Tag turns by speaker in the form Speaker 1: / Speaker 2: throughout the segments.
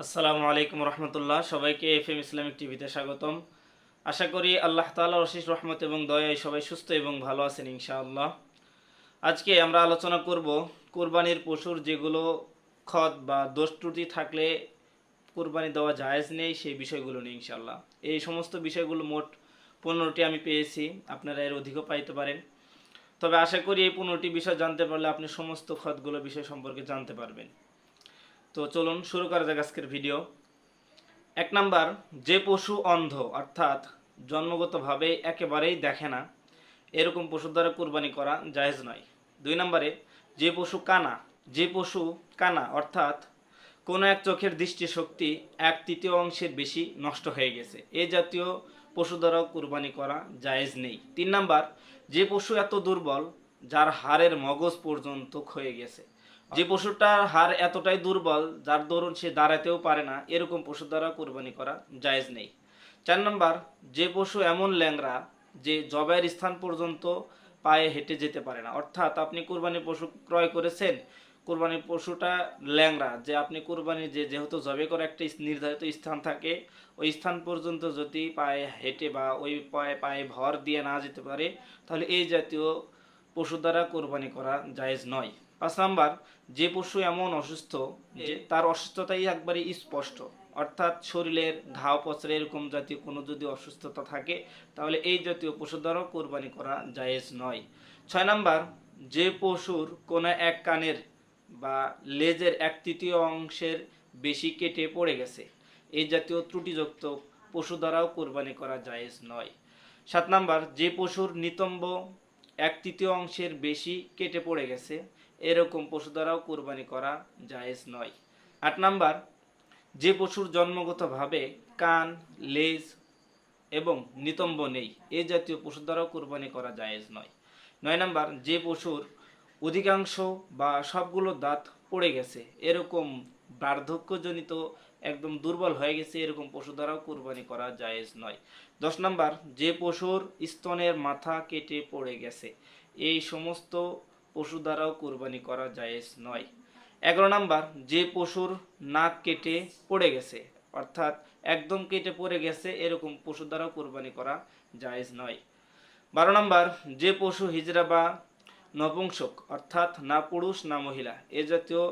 Speaker 1: আসসালামু আলাইকুম রহমতুল্লাহ। সবাইকে এফ এম ইসলামিক টিভিতে স্বাগতম। আশা করি আল্লাহ তাআলার অশেষ রহমত এবং দয়ায় সবাই সুস্থ এবং ভালো আছেন ইনশাআল্লাহ। আজকে আমরা আলোচনা করব কুরবানির পশুর যেগুলো খত বা দোষ ত্রুটি থাকলে কুরবানি দেওয়া জায়েজ নেই সেই বিষয়গুলো নিয়ে ইনশাআল্লাহ। এই সমস্ত বিষয়গুলো মোট পনেরোটি আমি পেয়েছি, আপনারা এর অধিকও পাইতে পারেন। তবে আশা করি এই পনেরোটি বিষয় জানতে পারলে আপনি সমস্ত খতগুলো বিষয় সম্পর্কে জানতে পারবেন। তো চলুন শুরু করা যাক আজকের ভিডিও এক নাম্বার, যে পশু অন্ধ, অর্থাৎ জন্মগতভাবে একেবারেই দেখে না, এরকম পশুর দ্বারা কুরবানি করা জায়েজ নয়। দুই নম্বরে, যে পশু কানা, যে পশু কানা, অর্থাৎ কোনো এক চোখের দৃষ্টিশক্তি এক তৃতীয় অংশের বেশি নষ্ট হয়ে গেছে, এ জাতীয় পশু দ্বারাও কুরবানি করা জায়েজ নেই। তিন নাম্বার, যে পশু এত দুর্বল, যার হাড়ের মগজ পর্যন্ত ক্ষয়ে গেছে যে পশুটার হার এতটাই দুর্বল, যার দরুন সে দাঁড়াতেও পারে না, এরকম পশু দ্বারা কোরবানি করা জায়েজ নেই। চার নম্বর, যে পশু এমন ল্যাংরা যে জবাইয়ের স্থান পর্যন্ত পায়ে হেঁটে যেতে পারে না। অর্থাৎ আপনি কুরবানি পশু ক্রয় করেছেন, কুরবানির পশুটা ল্যাংরা যে আপনি কুরবানি যে যেহেতু জবে করে একটা নির্ধারিত স্থান থাকে, ওই স্থান পর্যন্ত যদি পায়ে হেঁটে বা ওই পায়ে পায়ে ভর দিয়ে না যেতে পারে, তাহলে এই জাতীয় পশু দ্বারা কোরবানি করা জায়েজ নয়। পাঁচ নাম্বার যে পশু এমন অসুস্থ যে তার অসুস্থতাই একবারে স্পষ্ট। অর্থাৎ শরীরের ঘাও পচড়ে এরকম জাতীয় কোনো যদি অসুস্থতা থাকে তাহলে এই জাতীয় পশু দ্বারাও কোরবানি করা জায়েজ নয়। ছয় নাম্বার যে পশুর কোনো এক কানের বা লেজের এক তৃতীয় অংশের বেশি কেটে পড়ে গেছে এই জাতীয় ত্রুটিযুক্ত পশু দ্বারাও কোরবানি করা জায়েজ নয়। সাত নাম্বার যে পশুর নিতম্ব এক তৃতীয় অংশের বেশি কেটে পড়ে গেছে এরকম পশু দ্বারাও কোরবানি করা জায়েজ নয়। আট নাম্বার, যে পশুর জন্মগতভাবে কান, লেজ এবং নিতম্ব নেই এই জাতীয় পশু দ্বারাও কোরবানি করা জায়েজ নয়। নয় নাম্বার, যে পশুর অধিকাংশ বা সবগুলো দাঁত পড়ে গেছে, এরকম বার্ধক্যজনিত একদম দুর্বল হয়ে গেছে, এরকম পশু দ্বারাও কোরবানি করা জায়েজ নয়। দশ নাম্বার, যে পশুর স্তনের মাথা কেটে পড়ে গেছে, এই সমস্ত পশু দ্বারাও কোরবানি করা জায়েজ নয়। এগারো নাম্বার, যে পশুর নাক কেটে পড়ে গেছে, অর্থাৎ একদম কেটে পড়ে গেছে, এরকম পশু দ্বারাও কোরবানি করা জায়েজ নয়। বারো নাম্বার, যে পশু হিজড়া বা নপুংসক, অর্থাৎ না পুরুষ, না মহিলা, এ জাতীয়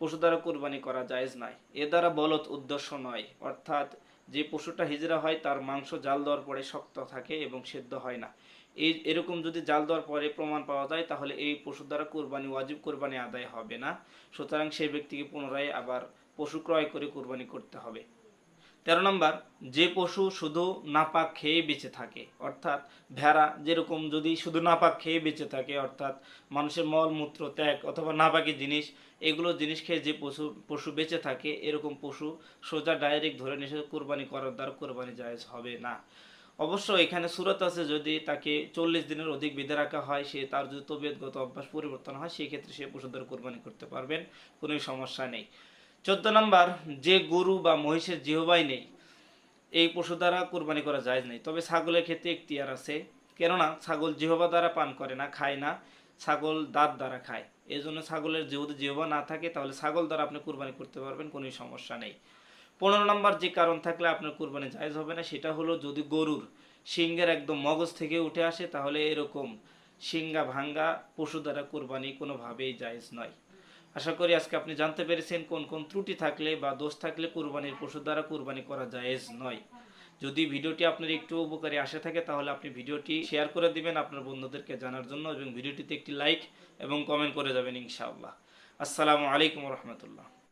Speaker 1: পশু দ্বারা কোরবানি করা জায়েজ নয়। এ দ্বারা বলত উদ্দেশ্য নয়, অর্থাৎ যে পশুটা হিজড়া হয়, তার মাংস জাল দেওয়ার পরে শক্ত থাকে এবং সেদ্ধ হয় না। এই, এরকম যদি জাল দেওয়ার পরে প্রমাণ পাওয়া যায়, তাহলে এই পশুর দ্বারা কোরবানি ওয়াজিব, কোরবানি আদায় হবে না। সুতরাং সেই ব্যক্তিকে পুনরায় আবার পশু ক্রয় করে কোরবানি করতে হবে। তেরো নম্বর, যে পশু শুধু নাপাক খেয়ে বেঁচে থাকে, অর্থাৎ ভেড়া যেরকম যদি শুধু নাপাক খেয়ে বেঁচে থাকে, অর্থাৎ মানুষের মল, মূত্র, ত্যাগ অথবা নাপাকি জিনিস, এগুলো জিনিস খেয়ে যে পশু পশু বেঁচে থাকে, এরকম পশু সোজা ডাইরেক্ট ধরে নিয়ে কোরবানি করার দ্বারা কোরবানি জায়জ হবে না। অবশ্য এখানে সুরত আছে যদি তাকে চল্লিশ দিনের অধিক বেঁধে রাখা হয়, সে তার যদি তবিয়তগত অভ্যাস পরিবর্তন হয়, সেই ক্ষেত্রে সে পশুদের কোরবানি করতে পারবেন কোনো সমস্যা নেই। চোদ্দ নম্বর, যে গরু বা মহিষের জিহবাই নেই, এই পশু দ্বারা কোরবানি করা যায় নেই। তবে ছাগলের ক্ষেত্রে এখতিয়ার আছে, কেননা ছাগল জিহবা দ্বারা পান করে না, খায় না, ছাগল দাঁত দ্বারা খায়। এই জন্য ছাগলের যেহেতু জিহবা না থাকে, তাহলে ছাগল দ্বারা আপনি কোরবানি করতে পারবেন কোনো সমস্যা নেই। পনেরো নম্বর যে কারণ থাকলে আপনার কোরবানি জায়জ হবে না, সেটা হলো যদি গরুর সিংহের একদম মগজ থেকে উঠে আসে, তাহলে এরকম সিংহা ভাঙ্গা পশু দ্বারা কোরবানি কোনোভাবেই জায়েজ নয়। আশা করি আজকে আপনি জানতে পেরেছেন কোন কোন ত্রুটি থাকলে বা দোষ থাকলে কোরবানির পশু দ্বারা কোরবানি করা জায়েজ নয়। যদি ভিডিওটি আপনার একটু উপকারী আসে থাকে, তাহলে আপনি ভিডিওটি শেয়ার করে দিবেন আপনার বন্ধুদেরকে জানার জন্য এবং ভিডিওটিতে একটি লাইক এবং কমেন্ট করে যাবেন ইনশাআল্লাহ। আসসালামু আলাইকুম রহমতুল্লাহ।